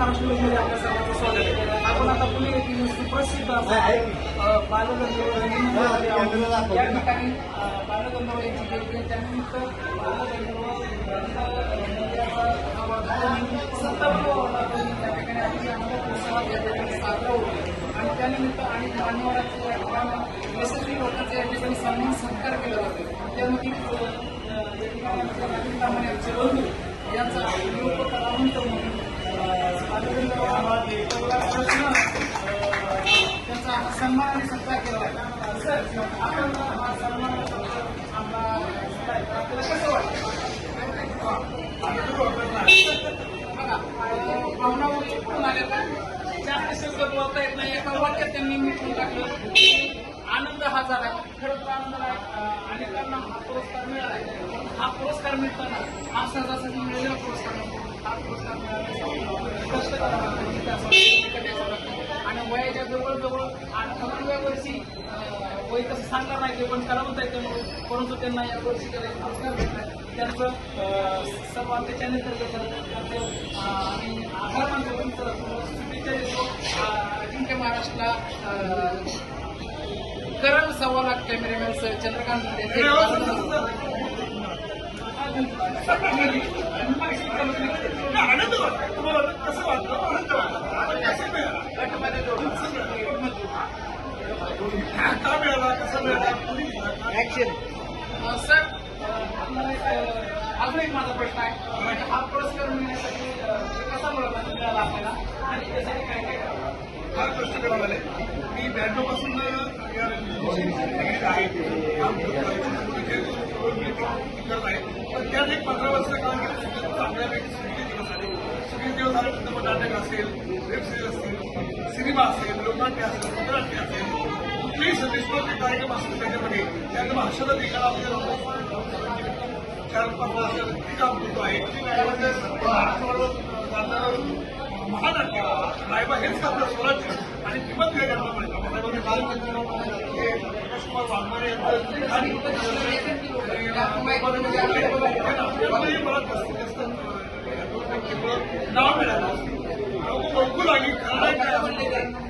महाराष्ट्रामध्ये आपल्या सर्वांचं स्वागत आहे. आपण आता पुणे येथील सुप्रसिद्ध असं, बालगंधर्व. या ठिकाणी बालगंधर्व यांची जयंती आहे. त्यानिमित्त त्या ठिकाणी आनंद उत्सवात या ठिकाणी साजरा होतो आणि त्यानिमित्त अनेक मान्यवरांचे या ठिकाणी यशस्वी लोकांचा या ठिकाणी सन्मान सत्कार केला जातो त्यामध्ये या ठिकाणी यांचे त्यांचा सन्मान सत्कार केला आहे सर आपण हा सन्मान आपला आहे. आपल्याला कसं वाटतं भावना आल्या का जास्त शब्द बोलता येत नाही एका वाक्यात त्यांनी मिटून टाकलं आनंद हा झाला खरंच आनंद अनेकांना हा पुरस्कार मिळाला आहे हा पुरस्कार मिळताना हा सहजासहजी मिळालेला पुरस्कार हा पुरस्कार मिळाला कष्ट वयाच्या जवळ जवळ करावं अठराव्या वर्षी वय तसं सांगणार नाही ते पण करावंच आहे त्यामुळे परंतु त्यांना या वर्षी त्याला एक पुरस्कार भेटला त्यांचं अ, सर्व आमच्या चॅनलतर्फे त्यांचे अ, आम्ही आभार मानतो तुमचं. शुभेच्छा देतो. अजिंक्य महाराष्ट्राला करण सव्वा लाख कॅमेरामॅन चंद्रकांत मुंडे आनंद वाटतो तुम्हाला कसं वाटतं आनंद वाटतो आता कसं मिळाला गटमध्ये जोडून का मिळाला कसा मिळाला कुणी अ, सर एक, अ, अजून एक माझा प्रश्न आहे. म्हणजे हा पुरस्कार मिळण्यासाठी कसा मिळाला आपल्याला? आणि त्यासाठी काय काय फार कष्ट करावं लागले. मी ब्याण्णवपासून या डिग्रीत आहे. काम करत आहे. पण त्यात एक पंधरा वर्ष काम केलं. चांगल्यापैकी सगळे दिवस आले सगळे दिवस आले नाटक असेल वेब सिरीज असतील सिनेमा असेल लोकनाट्य असेल चित्रनाट्य असेल कुठलेही संदेशपूरचे कार्यक्रम त्याच्यामध्ये औषधं भाषेला देखील आपल्या काम करतो आहे. त्यामध्ये महाराष्ट्राबरोबर जाताना हेच आपलं स्वराज्य. आणि किंमत काय करता पाहिजे त्यामध्ये बालचंद्र वाघमारे आणि मला जास्तीत जास्त नाव मिळालं. लोक लागली. खरं काय?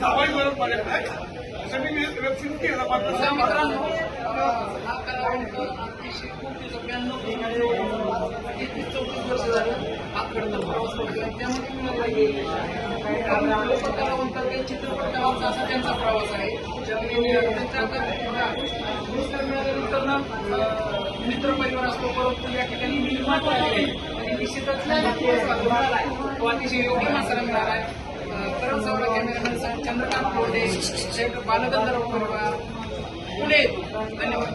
जावाई बरोबर पाहिजे असं मी मित्रांनो हा अतिशय खूप तिचं चौतीस वर्ष झालं हा प्रवास करतोय त्यामध्ये मला लोक कलावंत काही चित्रपट कलावंत असा त्यांचा प्रवास आहे ज्यामध्ये पुरस्कार मिळाल्यानंतर ना मित्र असतो परंतु या ठिकाणी निर्माता आहे निश्चितच. हा आहे तो अतिशय योग्य माणसाला मिळाला आहे करण कॅमेरामॅन चंद्रकांत शेख बालगंधर्व परिवार पुणे धन्यवाद